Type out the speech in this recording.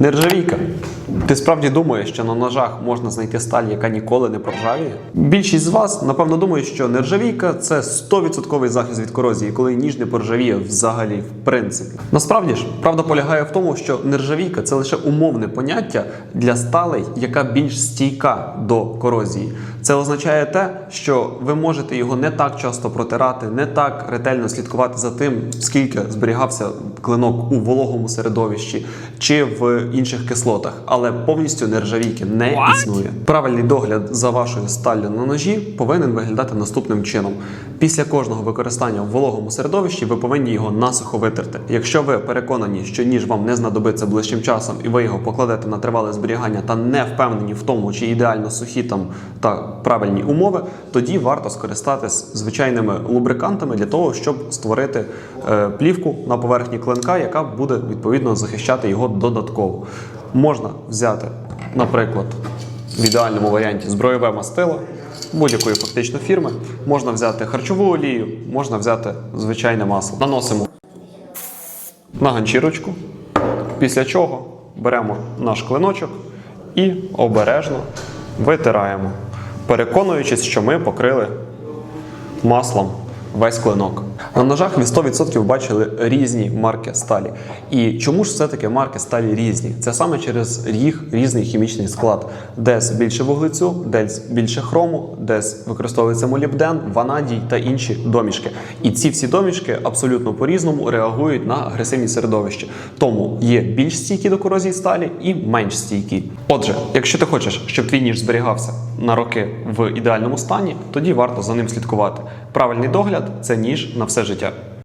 Нержавійка. Ти справді думаєш, що на ножах можна знайти сталь, яка ніколи не проржавіє? Більшість з вас, напевно, думає, що нержавійка це 100% захист від корозії, коли ніж не поржавіє взагалі, в принципі. Насправді ж, правда полягає в тому, що нержавійка це лише умовне поняття для сталей, яка більш стійка до корозії. Це означає те, що ви можете його не так часто протирати, не так ретельно слідкувати за тим, скільки зберігався клинок у вологому середовищі чи в інших кислотах, але повністю нержавійки не існує. Правильний догляд за вашою сталлю на ножі повинен виглядати наступним чином. Після кожного використання в вологому середовищі ви повинні його насухо витерти. Якщо ви переконані, що ніж вам не знадобиться ближчим часом, і ви його покладете на тривале зберігання та не впевнені в тому, чи ідеально сухі там та правильні умови, тоді варто скористатись звичайними лубрикантами для того, щоб створити е, плівку на поверхні клинка, яка буде відповідно захищати його додатково. Можна взяти, наприклад, в ідеальному варіанті збройове мастило будь-якої фактично фірми. Можна взяти харчову олію, можна взяти звичайне масло. Наносимо на ганчірочку, після чого беремо наш клиночок і обережно витираємо, переконуючись, що ми покрили маслом весь клинок. На ножах ви 100% бачили різні марки сталі. І чому ж все-таки марки сталі різні? Це саме через їх різний хімічний склад. Десь більше вуглецю, десь більше хрому, десь використовується молібден, ванадій та інші домішки. І ці всі домішки абсолютно по-різному реагують на агресивні середовища. Тому є більш стійкі до корозії сталі і менш стійкі. Отже, якщо ти хочеш, щоб твій ніж зберігався на роки в ідеальному стані, тоді варто за ним слідкувати. Правильний догляд це ніж на все життя.